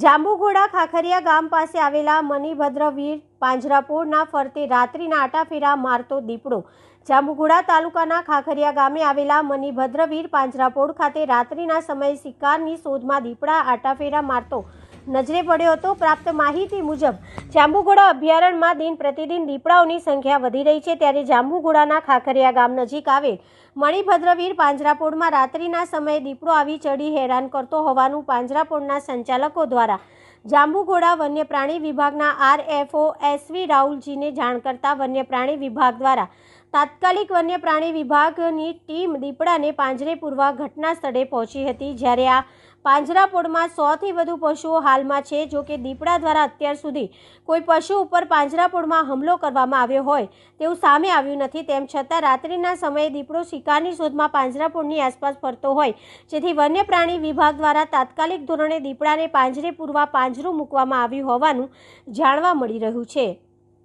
જાંબુઘોડા ખાખરિયા ગામ પાસે આવેલા મણિભદ્રવીર પાંજરાપોળના ફરતે રાત્રિના આટાફેરા મારતો દીપડો. જાંબુઘોડા તાલુકાના ખાખરિયા ગામે આવેલા મણિભદ્રવીર પાંજરાપોળ ખાતે રાત્રિના સમયે શિકારની શોધમાં દીપડા આટાફેરા મારતો નજરે પડ્યો હતો. પ્રાપ્ત માહિતી મુજબ, જાંબુઘોડા અભયારણ્યમાં દિન પ્રતિદિન દીપડાઓની સંખ્યા વધી રહી છે. ત્યારે જાંબુઘોડાના ખાખરિયા ગામ નજીક આવેલ મણિભદ્રવીર પાંજરાપોળમાં રાત્રિના સમયે દીપડો આવી ચડી હેરાન કરતો હોવાનું પાંજરાપોળના સંચાલકો દ્વારા જાંબુઘોડા વન્યપ્રાણી વિભાગના આરએફઓ એસવી રાહુલજીને જાણ કરતા વન્યપ્રાણી વિભાગ દ્વારા તાત્કાલિક વન્યપ્રાણી વિભાગની ટીમ દીપડાને પાંજરે પૂરવા ઘટના સ્થળે પહોંચી હતી. જ્યારે આ પાંજરાપોળમાં સોથી વધુ પશુઓ હાલમાં છે, જો કે દીપડા દ્વારા અત્યાર સુધી કોઈ પશુ ઉપર પાંજરાપોળમાં હુમલો કરવામાં આવ્યો હોય તેવું સામે આવ્યું નથી. તેમ છતાં રાત્રિના સમયે દીપડો શિકારની શોધમાં પાંજરાપોળની આસપાસ ફરતો હોય, જેથી વન્ય પ્રાણી વિભાગ દ્વારા તાત્કાલિક ધોરણે દીપડાને પાંજરે પૂરવા પાંજરું મૂકવામાં આવ્યું હોવાનું જાણવા મળી રહ્યું છે.